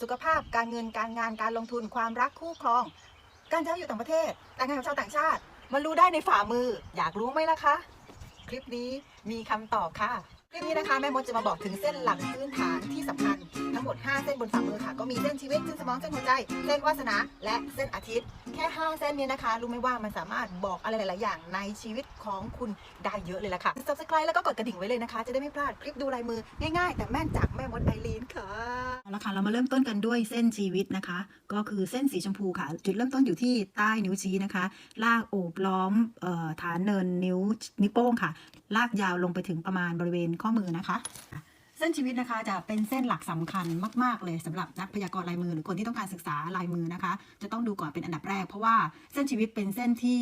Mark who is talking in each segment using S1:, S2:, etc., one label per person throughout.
S1: สุขภาพการเงินการงานการลงทุนความรักคู่ครอง การจะอยู่ต่างประเทศแต่งงานกับชาวต่างชาติมารู้ได้ในฝ่ามือ อยากรู้ไหมล่ะคะ คลิปนี้มีคำตอบค่ะ คลิปนี้นะคะแม่มดจะมาบอกถึงเส้นหลักพื้นฐานที่สำคัญทั้งหมด 5 เส้นบนฝ่ามือค่ะ ก็มีเส้นชีวิต เส้นสมอง เส้นหัวใจ เส้นวาสนา และเส้นอาทิตย์ แค่ 5 เส้นเนี้นะคะ รู้ไหมว่ามันสามารถบอกอะไรหลาย ๆ อย่างในชีวิตของคุณได้เยอะเลยล่ะค่ะ subscribe แล้วก็กดกระดิ่งไว้เลยนะคะ จะได้ไม่พลาดคลิปดูลายมือง่าย ๆ แต่แม่นจากแม่มดไอรีนค่ะเอาละค่ะเรามาเริ่มต้นกันด้วยเส้นชีวิตนะคะ ก็คือเส้นสีชมพูค่ะ จุดเริ่มต้นอยู่ที่ใต้นิ้วชี้นะคะ ลากโอบล้อมฐานเนินนิ้วนิ้วโป้งค่ะ ลากยาวลงไปถึงประมาณบริเวณข้อมือนะคะ เส้นชีวิตนะคะจะเป็นเส้นหลักสำคัญมาก ๆ เลยสำหรับนักพยากรณ์ลายมือหรือคนที่ต้องการศึกษาลายมือนะคะ จะต้องดูก่อนเป็นอันดับแรก เพราะว่าเส้นชีวิตเป็นเส้นที่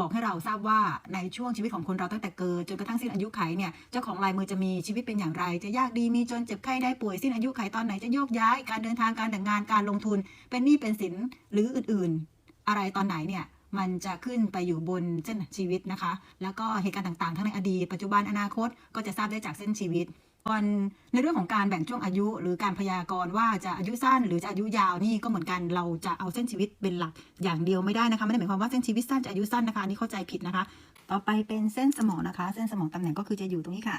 S1: บอกให้เราทราบว่าในช่วงชีวิตของคนเราตั้งแต่เกิดจนกระทั่งสิ้นอายุไขเนี่ยเจ้าของลายมือจะมีชีวิตเป็นอย่างไร จะยากดีมีจนเจ็บไข้ได้ป่วยสิ้นอายุไขตอนไหนจะโยกย้าย การเดินทางการแต่งงานการลงทุน เป็นหนี้เป็นสินหรืออื่น ๆ อะไรตอนไหนเนี่ย มันจะขึ้นไปอยู่บนเส้นชีวิตนะคะ แล้วก็เหตุการณ์ต่างๆ ทั้งในอดีตปัจจุบันอนาคตก็จะทราบได้จากเส้นชีวิตส่วนในเรื่องของการแบ่งช่วงอายุ หรือการพยากรณ์ว่าจะอายุสั้นหรือจะอายุยาวนี่ก็เหมือนกันเราจะเอาเส้นชีวิตเป็นหลักอย่างเดียวไม่ได้นะคะไม่ได้หมายความว่าเส้นชีวิตสั้นจะอายุสั้นนะคะนี่เข้าใจผิดนะคะ ต่อไปเป็นเส้นสมองนะคะ เส้นสมองตำแหน่งก็คือจะอยู่ตรงนี้ค่ะ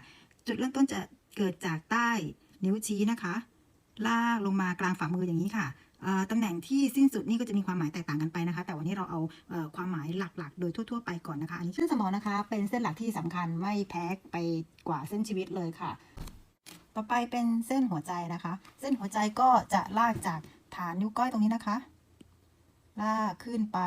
S1: จุดเริ่มต้นจะเกิดจากใต้นิ้วชี้นะคะ ลากลงมากลางฝ่ามืออย่างนี้ค่ะ ตำแหน่งที่สิ้นสุดนี่ก็จะมีความหมายแตกต่างกันไปนะคะ แต่วันนี้เราเอาอความหมายหลักๆ โดยทั่ว ๆ ไปก่อนนะคะอันนี้เส้นสมองนะคะ เป็นเส้นหลักที่สำคัญไม่แพ้ไปกว่าเส้นชีวิตเลยค่ะ ต่อไปเป็นเส้นหัวใจนะคะ เส้นหัวใจก็จะลากจากฐานนิ้วก้อยตรงนี้นะคะ ลากขึ้นไป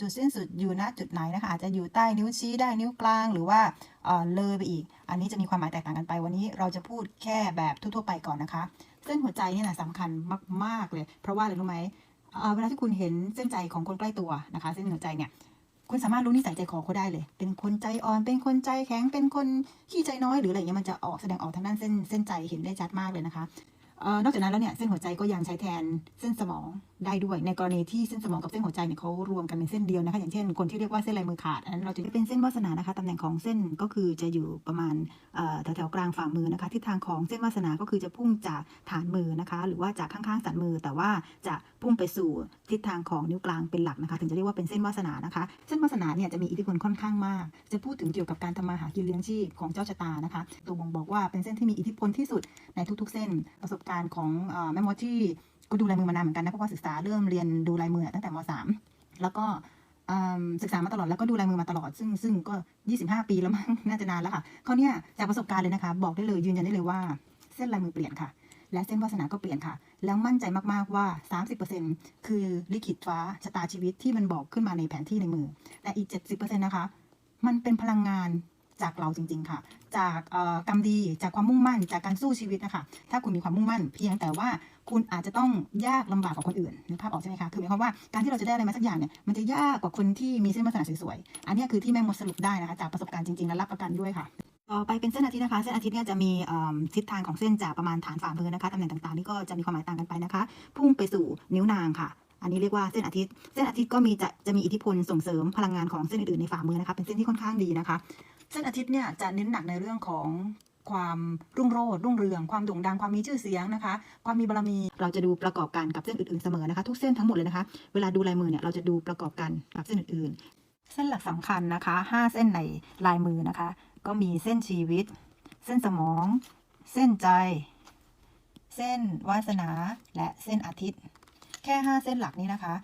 S1: จุดสิ้นสุดอยู่ณจุดไหนนะคะอาจจะอยู่ใต้นิ้วชี้ได้นิ้วกลางหรือว่าเออเลยไปอีก อันนี้จะมีความหมายแตกต่างกันไป วันนี้เราจะพูดแค่แบบทั่วๆไปก่อนนะคะ เส้นหัวใจนี่ยนะสำคัญมาก ๆ เลย เพราะว่าอะไรรู้ไหมเเวลาที่คุณเห็นเส้นใจของคนใกล้ตัวนะคะ เส้นหัวใจเนี่ยคุณสามารถรู้นิสัยใจคอเขาได้เลย เป็นคนใจอ่อน เป็นคนใจแข็ง เป็นคนขี้ใจน้อย หรืออะไรเงี้ยมันจะออกแสดงออกทางด้านเส้นเส้นใจเห็นได้ชัดมากเลยนะคะ นอกจากนั้นแล้วเนี่ยเส้นหัวใจก็ยังใช้แทนเส้นสมองได้ด้วย ในกรณีที่เส้นสมองกับเส้นหัวใจเนี่ยเขารวมกันเป็นเส้นเดียวนะคะอย่างเช่นคนที่เรียกว่าเส้นลายมือขาดอันนั้นเราจะเป็นเส้นวาสนานะคะตำแหน่งของเส้นก็คือจะอยู่ประมาณแถวๆกลางฝ่ามือนะคะทิศทางของเส้นวาสนาก็คือจะพุ่งจากฐานมือนะคะ หรือว่าจากข้างๆสันมือแต่ว่าจะ พุ่งไปสู่ทิศทางของนิ้วกลางเป็นหลักนะคะ ถึงจะเรียกว่าเป็นเส้นวาสนานะคะ เส้นวาสนาเนี่ยจะมีอิทธิพลค่อนข้างมาก จะพูดถึงเกี่ยวกับการทำมาหากินเลี้ยงชีพของเจ้าชะตานะคะ ตัวบ่งบอกว่าเป็นเส้นที่มีอิทธิพลที่สุดในทุก ๆ เส้นประสบการณ์ของแม่มดที่ก็ดูลายมือมานานเหมือนกันนะเพราะว่าศึกษาเริ่มเรียนดูลายมือตั้งแต่ม .3 แล้วก็ศึกษามาตลอดแล้วก็ดูลายมือมาตลอด ซึ่งซึ่งก็ 25 ปีแล้วมั้งน่าจะนานแล้วค่ะเขาวเนี่ยจากประสบการณ์เลยนะคะ บอกได้เลยยืนยันได้เลยว่า เส้นลายมือเปลี่ยนค่ะ และเส้นวาสนาก็เปลี่ยนค่ะ แล้วมั่นใจมากๆว่า 30%คือลิขิตฟ้าชะตาชีวิตที่มันบอกขึ้นมาในแผนที่ในมือ แต่อีก 70%นะคะ มันเป็นพลังงานจากเราจริง ๆ ค่ะ จากกรรมดีจากความมุ่งมั่นจากการสู้ชีวิตนะคะ ถ้าคุณมีความมุ่งมั่น เพียงแต่ว่าคุณอาจจะต้องยากลำบากกว่าคนอื่นนึกภาพออกใช่ไหมคะคือหมายความว่าการที่เราจะได้อะไรมาสักอย่างเนี่ยมันจะยากกว่าคนที่มีเส้นวาสนาสวยๆอันนี้คือที่แม่มดสรุปได้นะคะจากประสบการณ์จริงๆและรับประกันด้วยค่ะ ต่อไปเป็นเส้นอาทิตย์นะคะ เส้นอาทิตย์เนี่ยจะมีทิศทางของเส้นจากประมาณฐานฝ่ามือนะคะตำแหน่งต่างๆนี่ก็จะมีความหมายต่างกันไปนะคะ พุ่งไปสู่นิ้วนางค่ะ อันนี้เรียกว่าเส้นอาทิตย์ เส้นอาทิตย์ก็มีจะจะมีอิทธิพลส่งเสริมพลังงานของเส้นอื่นๆในฝ่ามือนะคะ เป็นเส้นที่ค่อนข้างดีนะคะ เส้นอาทิตย์เนี่ยจะเน้นหนักในเรื่องของความรุ่งโรจน์รุ่งเรือง ความโด่งดัง ความมีชื่อเสียงนะคะ ความมีบารมี เราจะดูประกอบกันกับเส้นอื่นๆเสมอนะคะ ทุกเส้นทั้งหมดเลยนะคะ เวลาดูลายมือเนี่ย เราจะดูประกอบกันกับเส้นอื่นๆ เส้นหลักสำคัญนะคะ 5 เส้นในลายมือนะคะ ก็มีเส้นชีวิต เส้นสมอง เส้นใจ เส้นวาสนา และเส้นอาทิตย์ แค่ 5 เส้นหลักนี้นะคะ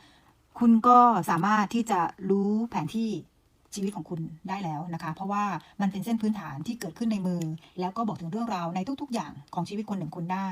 S1: คุณก็สามารถที่จะรู้แผนที่ชีวิตของคุณได้แล้วนะคะ เพราะว่ามันเป็นเส้นพื้นฐานที่เกิดขึ้นในมือ แล้วก็บอกถึงเรื่องราวในทุก ๆ อย่างของชีวิตคนหนึ่งคุณได้